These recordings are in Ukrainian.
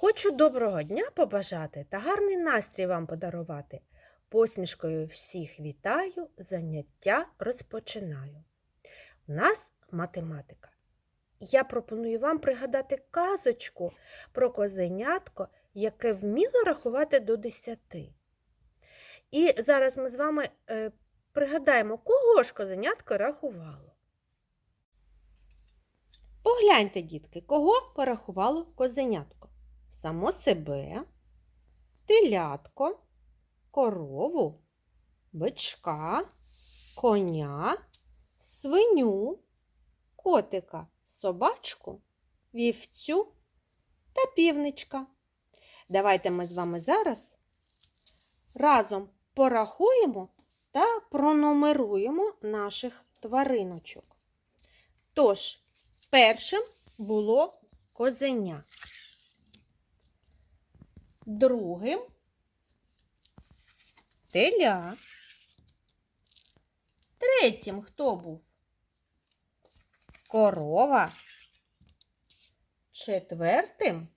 Хочу доброго дня побажати та гарний настрій вам подарувати. Посмішкою всіх вітаю, заняття розпочинаю. У нас математика. Я пропоную вам пригадати казочку про козенятко, яке вміло рахувати до десяти. І зараз ми з вами е, пригадаємо, кого ж козенятко рахувало. Погляньте, дітки, кого порахувало козенятко? Само себе, телятко, корову, бичка, коня, свиню, котика, собачку, вівцю та півничка. Давайте ми з вами зараз разом порахуємо та пронумеруємо наших твариночок. Тож, першим було козеня. Другим теля. Третім хто був? Корова. Четвертим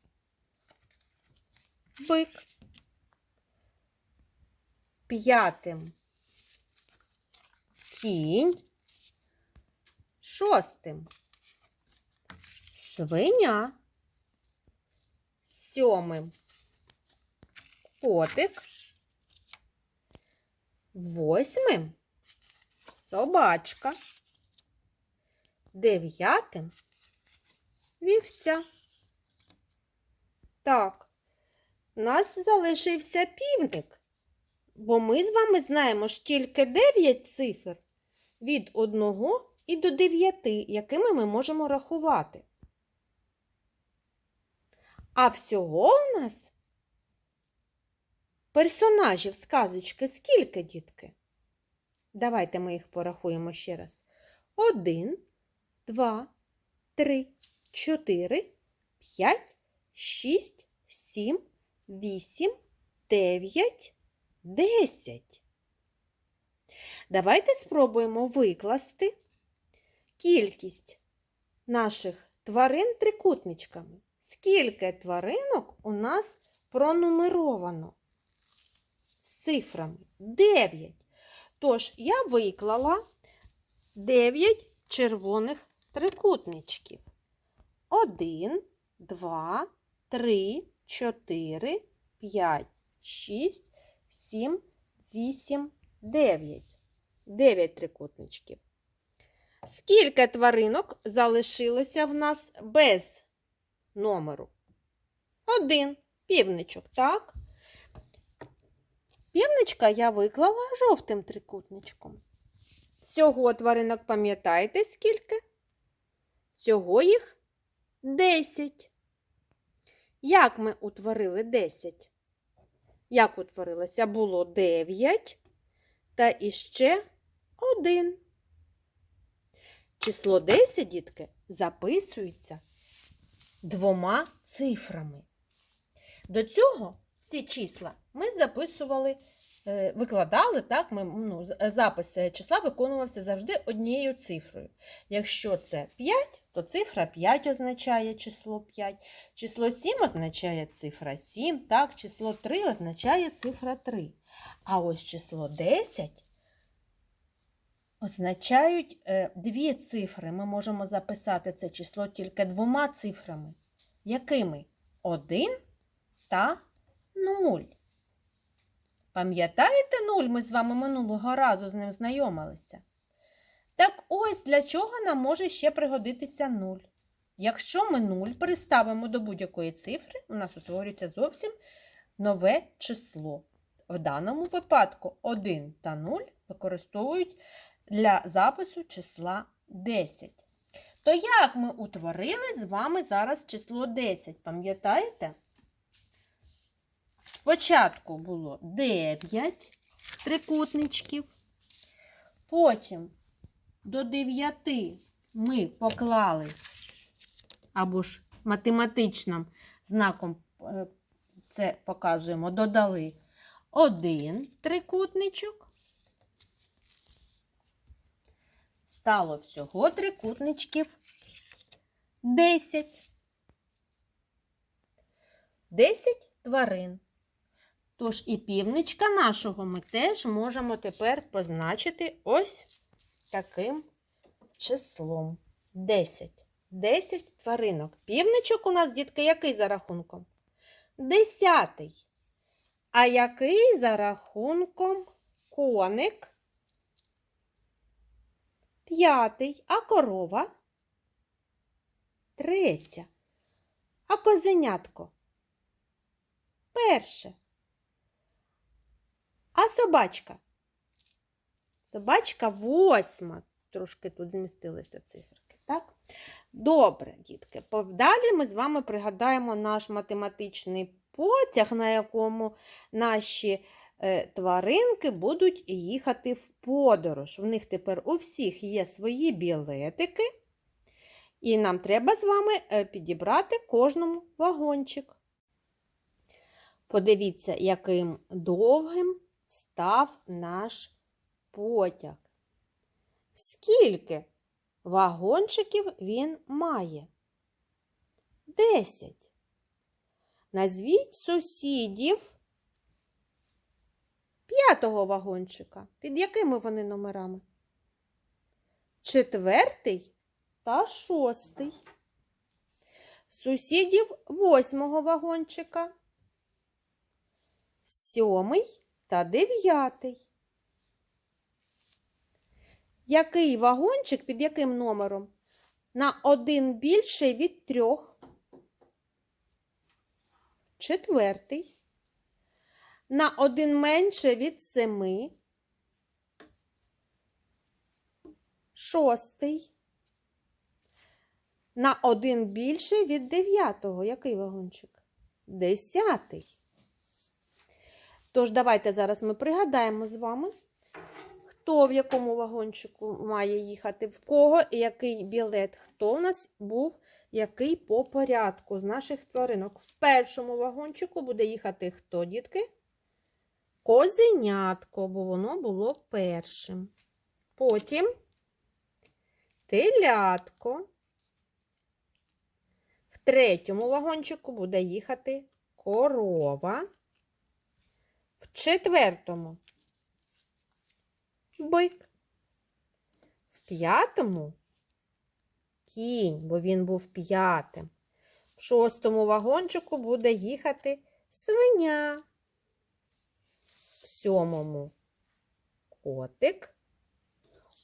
бик. П'ятим кінь. Шостим свиня. Сьомим котик. Восьмим собачка. Дев'ятим вівця. Так, нас залишився півник, бо ми з вами знаємо ж тільки 9 цифр від 1 і до 9, якими ми можемо рахувати. А всього у нас персонажів сказочки скільки, дітки? Давайте ми їх порахуємо ще раз. Один, два, три, чотири, п'ять, шість, сім, вісім, дев'ять, десять. Давайте спробуємо викласти кількість наших тварин трикутничками. Скільки тваринок у нас пронумеровано? Цифрами 9. Тож я виклала 9 червоних трикутничків. 1, 2, 3, 4, 5, 6, 7, 8, 9. 9 трикутничків. Скільки тваринок залишилося в нас без номеру? Один півничок, так? Півничка я виклала жовтим трикутничком. Всього тваринок пам'ятаєте скільки? Всього їх 10. Як ми утворили 10? Як утворилося? Було 9 та іще 1. Число 10, дітки, записується двома цифрами. До цього всі числа ми записували, е, викладали, так, ми, ну, запис е, числа виконувався завжди однією цифрою. Якщо це 5, то цифра 5 означає число 5, число 7 означає цифра 7, так, число 3 означає цифра 3. А ось число 10 означають е, дві цифри. Ми можемо записати це число тільки двома цифрами. Якими? 1 та 0. Пам'ятаєте 0? Ми з вами минулого разу з ним знайомилися. Так ось для чого нам може ще пригодитися 0. Якщо ми 0 приставимо до будь-якої цифри, у нас утворюється зовсім нове число. В даному випадку 1 та 0 використовують для запису числа 10. То як ми утворили з вами зараз число 10? Пам'ятаєте? Спочатку було 9 трикутничків. Потім до 9 ми поклали, або ж математичним знаком е, це показуємо, додали один трикутничок. Стало всього трикутничків 10. 10 тварин. Тож і півничка нашого ми теж можемо тепер позначити ось таким числом. 10. 10 тваринок. Півничок у нас, дітки, який за рахунком? Десятий. А який за рахунком коник? П'ятий. А корова? Третя. А козенятко? Перше. Собачка? Собачка восьма. Трошки тут змістилися циферки, так? Добре, дітки. Далі ми з вами пригадаємо наш математичний потяг, на якому наші е, тваринки будуть їхати в подорож. В них тепер у всіх є свої білетики, і нам треба з вами е, підібрати кожному вагончик. Подивіться, яким довгим став наш потяг. Скільки вагончиків він має? Десять. Назвіть сусідів п'ятого вагончика. Під якими вони номерами? Четвертий та шостий. Сусідів восьмого вагончика. Сьомий та дев'ятий. Який вагончик під яким номером? На один більший від трьох. Четвертий. На один менше від семи. Шостий. На один більший від дев'ятого. Який вагончик? Десятий. Тож, давайте зараз ми пригадаємо з вами, хто в якому вагончику має їхати, в кого і який білет, хто у нас був який по порядку з наших тваринок. В першому вагончику буде їхати хто, дітки? Козенятко, бо воно було першим. Потім телятко. В третьому вагончику буде їхати корова. В четвертому бик. В п'ятому кінь, бо він був п'ятим. В шостому вагончику буде їхати свиня. В сьомому котик.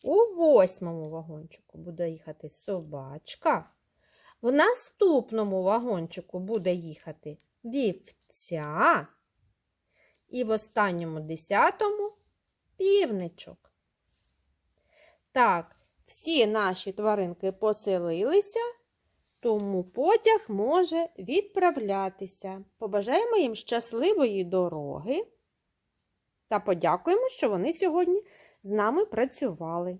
У восьмому вагончику буде їхати собачка. В наступному вагончику буде їхати вівця. І в останньому десятому півничок. Так, всі наші тваринки поселилися, тому потяг може відправлятися. Побажаємо їм щасливої дороги та подякуємо, що вони сьогодні з нами працювали.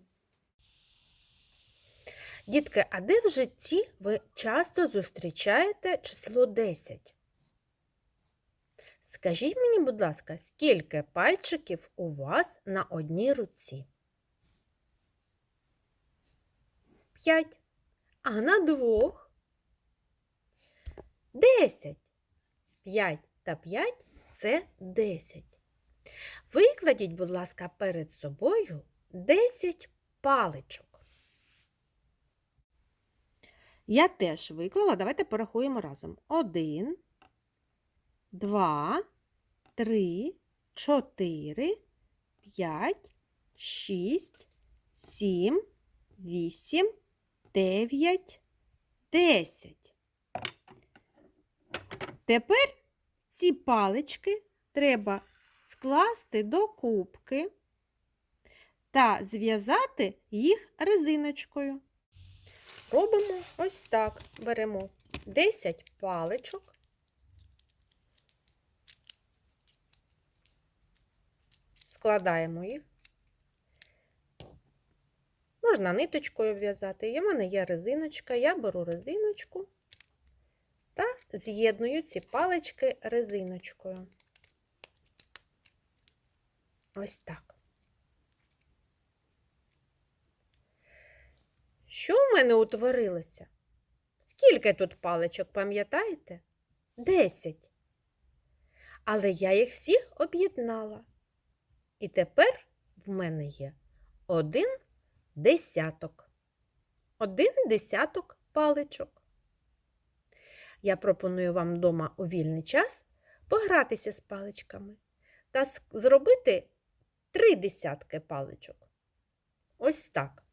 Дітки, а де в житті ви часто зустрічаєте число 10? Скажіть мені, будь ласка, скільки пальчиків у вас на одній руці? П'ять. А на двох? Десять. П'ять та п'ять це десять. Викладіть, будь ласка, перед собою десять паличок. Я теж виклала. Давайте порахуємо разом. Один два, три, чотири, п'ять, шість, сім, вісім, дев'ять, десять. Тепер ці палички треба скласти до кубки та зв'язати їх резиночкою. Робимо ось так. Беремо 10 паличок. Складаємо їх. Можна ниточкою в'язати. У мене є резиночка, я беру резиночку та з'єдную ці палички резиночкою. Ось так. Що в мене утворилося? Скільки тут паличок, пам'ятаєте? Десять. Але я їх всіх об'єднала. І тепер в мене є один десяток. Один десяток паличок. Я пропоную вам вдома у вільний час погратися з паличками та зробити три десятки паличок. Ось так.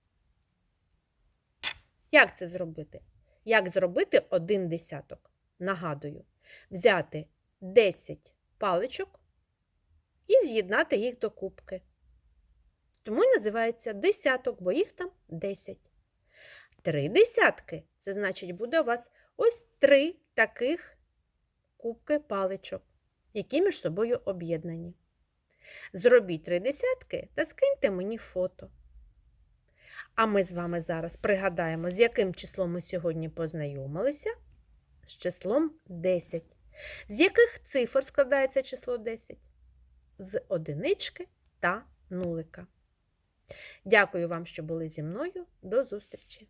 Як це зробити? Як зробити один десяток? Нагадую, взяти 10 паличок і з'єднати їх до кубки. Тому й називається десяток, бо їх там 10. Три десятки це значить буде у вас ось три таких кубки паличок, які між собою об'єднані. Зробіть три десятки та скиньте мені фото. А ми з вами зараз пригадаємо, з яким числом ми сьогодні познайомилися. З числом 10. З яких цифр складається число 10? З одинички та нулика. Дякую вам, що були зі мною. До зустрічі!